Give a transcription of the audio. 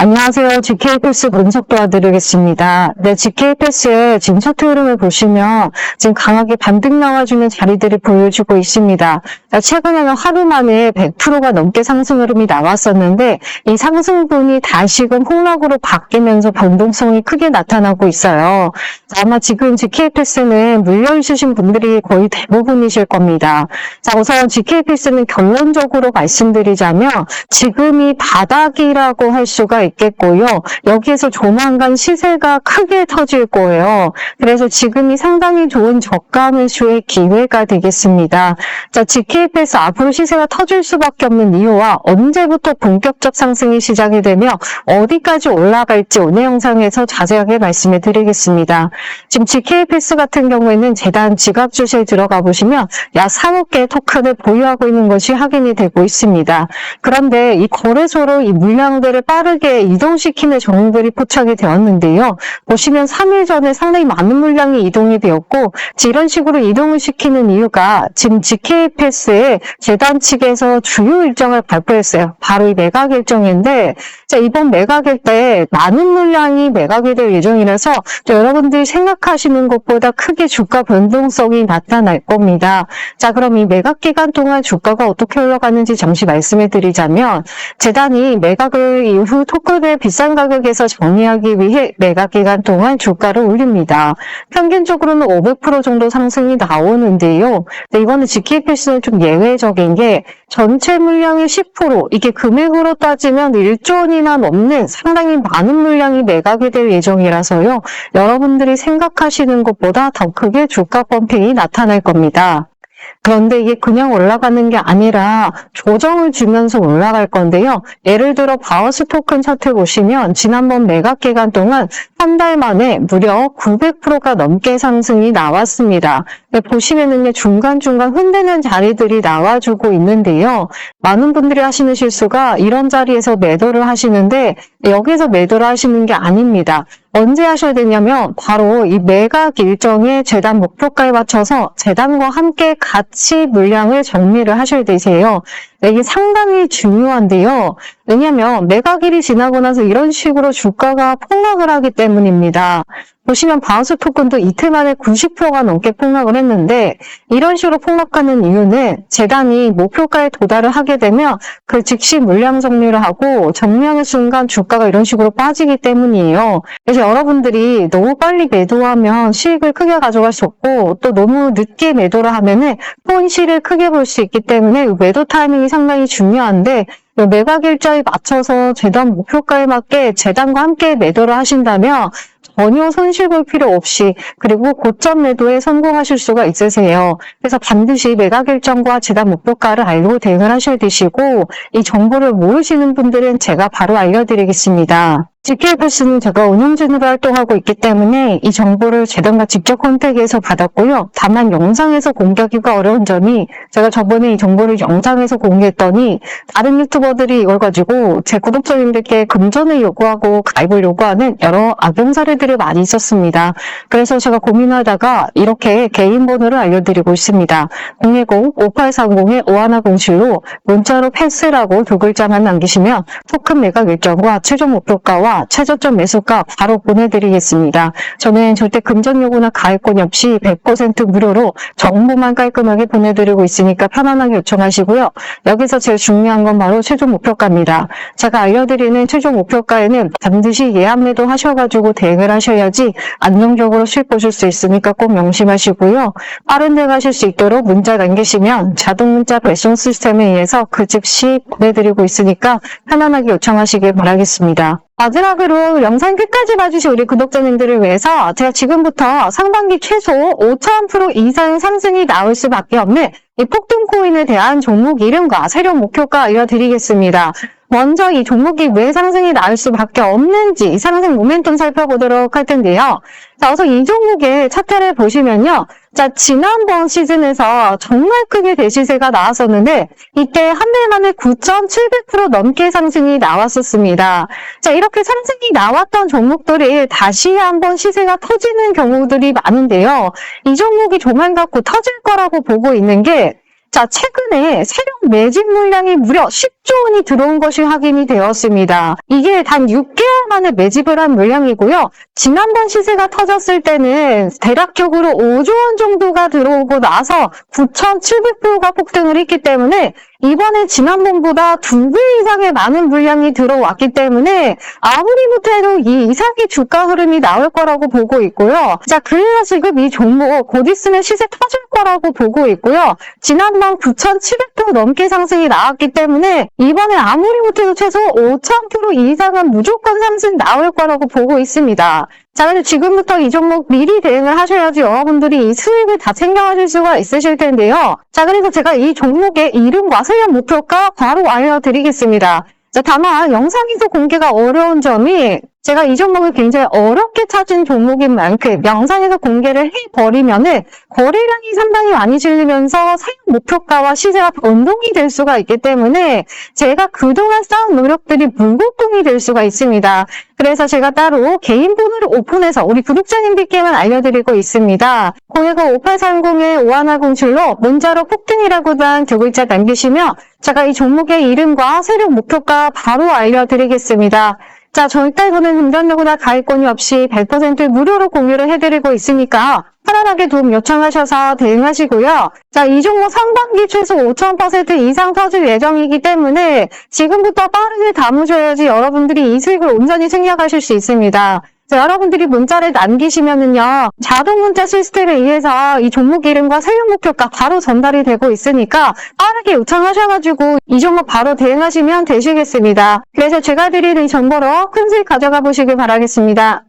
안녕하세요. GK패스 분석 도와드리겠습니다. 네, GK패스의 지금 차트 흐름을 보시면 지금 강하게 반등 나와주는 자리들이 보여주고 있습니다. 자, 최근에는 하루 만에 100%가 넘게 상승 흐름이 나왔었는데 이 상승분이 다시금 폭락으로 바뀌면서 변동성이 크게 나타나고 있어요. 자, 아마 지금 GK패스는 물려 있으신 분들이 거의 대부분이실 겁니다. 자, 우선 GK패스는 결론적으로 말씀드리자면 지금이 바닥이라고 할 수가 있겠고요. 여기에서 조만간 시세가 크게 터질 거예요. 그래서 지금이 상당히 좋은 저가 매수의 기회가 되겠습니다. 자, GK패스 앞으로 시세가 터질 수밖에 없는 이유와 언제부터 본격적 상승이 시작이 되며 어디까지 올라갈지 오늘 영상에서 자세하게 말씀해 드리겠습니다. 지금 GK패스 같은 경우에는 재단 지갑 주시에 들어가 보시면 약 4억 개의 토큰을 보유하고 있는 것이 확인이 되고 있습니다. 그런데 이 거래소로 이 물량들을 빠르게 이동시키는 정보들이 포착이 되었는데요. 보시면 3일 전에 상당히 많은 물량이 이동이 되었고 이런 식으로 이동을 시키는 이유가 지금 GK패스의 재단 측에서 주요 일정을 발표했어요. 바로 이 매각 일정인데 자, 이번 매각일 때 많은 물량이 매각이 될 예정이라서 또 여러분들이 생각하시는 것보다 크게 주가 변동성이 나타날 겁니다. 자, 그럼 이 매각 기간 동안 주가가 어떻게 흘러가는지 잠시 말씀해 드리자면 재단이 매각을 이후 토큰 을 비싼 가격에서 정리하기 위해 매각 기간 동안 주가를 올립니다. 평균적으로는 500% 정도 상승이 나오는데요. 근데 이거는 GKPS는 좀 예외적인 게 전체 물량의 10% 이게 금액으로 따지면 1조 원이나 넘는 상당히 많은 물량이 매각이 될 예정이라서요. 여러분들이 생각하시는 것보다 더 크게 주가 펌핑이 나타날 겁니다. 그런데 이게 그냥 올라가는 게 아니라 조정을 주면서 올라갈 건데요. 예를 들어 바우스 토큰 차트 보시면 지난번 매각 기간 동안 한 달 만에 무려 900%가 넘게 상승이 나왔습니다. 네, 보시면은 중간중간 흔드는 자리들이 나와주고 있는데요. 많은 분들이 하시는 실수가 이런 자리에서 매도를 하시는데 여기서 매도를 하시는 게 아닙니다. 언제 하셔야 되냐면 바로 이 매각 일정의 재단 목표가에 맞춰서 재단과 함께 같이 물량을 정리를 하셔야 되세요. 네, 이게 상당히 중요한데요. 왜냐하면 매각일이 지나고 나서 이런 식으로 주가가 폭락을 하기 때문입니다. 보시면 바우스 토큰도 이틀 만에 90%가 넘게 폭락을 했는데 이런 식으로 폭락하는 이유는 재단이 목표가에 도달을 하게 되면 그 즉시 물량 정리를 하고 정리하는 순간 주가가 이런 식으로 빠지기 때문이에요. 그래서 여러분들이 너무 빨리 매도하면 수익을 크게 가져갈 수 없고 또 너무 늦게 매도를 하면 은 손실을 크게 볼 수 있기 때문에 매도 타이밍이 상당히 중요한데 매각 일자에 맞춰서 재단 목표가에 맞게 재단과 함께 매도를 하신다면 전혀 손실 볼 필요 없이 그리고 고점 매도에 성공하실 수가 있으세요. 그래서 반드시 매각 일정과 재단 목표가를 알고 대응을 하셔야 되시고 이 정보를 모르시는 분들은 제가 바로 알려드리겠습니다. GK패스는 제가 운영진으로 활동하고 있기 때문에 이 정보를 재단과 직접 컨택해서 받았고요. 다만 영상에서 공개하기가 어려운 점이 제가 저번에 이 정보를 영상에서 공개했더니 다른 유튜버들이 이걸 가지고 제 구독자님들께 금전을 요구하고 가입을 요구하는 여러 악용 사례 들이 많이 있었습니다. 그래서 제가 고민하다가 이렇게 개인 번호를 알려드리고 있습니다. 010-5830-5107로 문자로 패스라고 두 글자만 남기시면 토큰 매각 일정과 최종 목표가와 최저점 매수가 바로 보내드리겠습니다. 저는 절대 금전 요구나 가입권 없이 100% 무료로 정보만 깔끔하게 보내드리고 있으니까 편안하게 요청하시고요. 여기서 제일 중요한 건 바로 최종 목표가입니다. 제가 알려드리는 최종 목표가에는 반드시 예한 매도 하셔가지고 대응을 하셔야지 안정적으로 수익 보실 수 있으니까 꼭 명심하시고요. 빠른 대응 하실 수 있도록 문자 남기시면 자동 문자 배송 시스템에 의해서 그 즉시 보내드리고 있으니까 편안하게 요청하시길 바라겠습니다. 마지막으로 영상 끝까지 봐주신 우리 구독자님들을 위해서 제가 지금부터 상반기 최소 5,000% 이상 상승이 나올 수밖에 없는 이 폭등 코인에 대한 종목 이름과 세력 목표가 알려드리겠습니다. 먼저 이 종목이 왜 상승이 나올 수밖에 없는지 이 상승 모멘텀 살펴보도록 할 텐데요. 자, 우선 이 종목의 차트를 보시면요. 자, 지난번 시즌에서 정말 크게 대시세가 나왔었는데 이때 한 달 만에 9.700% 넘게 상승이 나왔었습니다. 자, 이렇게 상승이 나왔던 종목들이 다시 한번 시세가 터지는 경우들이 많은데요. 이 종목이 조만간 곧 터질 거라고 보고 있는 게 자, 최근에 세력 매집 물량이 무려 10조 원이 들어온 것이 확인이 되었습니다. 이게 단 6개월 만에 매집을 한 물량이고요. 지난번 시세가 터졌을 때는 대략적으로 5조 원 정도가 들어오고 나서 9,700%가 폭등을 했기 때문에 이번에 지난번보다 두 배 이상의 많은 물량이 들어왔기 때문에 아무리 못해도 이 이상의 주가 흐름이 나올 거라고 보고 있고요. 자, 그래서 지금 이 종목 곧 있으면 시세 터질 거라고 보고 있고요. 지난번 9,700% 넘게 상승이 나왔기 때문에 이번에 아무리 못해도 최소 5,000% 이상은 무조건 상승 나올 거라고 보고 있습니다. 자, 그래서 지금부터 이 종목 미리 대응을 하셔야지 여러분들이 이 수익을 다 챙겨가실 수가 있으실 텐데요. 자, 그래서 제가 이 종목의 이름과 수익 목표가 바로 알려드리겠습니다. 자, 다만 영상에서 공개가 어려운 점이 제가 이 종목을 굉장히 어렵게 찾은 종목인 만큼 영상에서 공개를 해버리면은 거래량이 상당히 많이 실리면서 사용 목표가와 시세가 변동이 될 수가 있기 때문에 제가 그동안 쌓은 노력들이 물곡동이 될 수가 있습니다. 그래서 제가 따로 개인 번호를 오픈해서 우리 구독자님들께만 알려드리고 있습니다. 010-5830-5107로 문자로 폭등이라고 단두 글자 남기시면 제가 이 종목의 이름과 세력 목표가 바로 알려드리겠습니다. 자, 절대 저는 금전료나 가입권이 없이 100% 무료로 공유를 해드리고 있으니까 편안하게 도움 요청하셔서 대응하시고요. 자, 이 종목 상반기 최소 5,000% 이상 터질 예정이기 때문에 지금부터 빠르게 담으셔야지 여러분들이 이 수익을 온전히 챙겨가실 수 있습니다. 자, 여러분들이 문자를 남기시면은요, 자동 문자 시스템에 의해서 이 종목 이름과 세용 목표가 바로 전달이 되고 있으니까 빠르게 요청하셔가지고 이 종목 바로 대응하시면 되시겠습니다. 그래서 제가 드리는 이 정보로 큰 수익 가져가 보시길 바라겠습니다.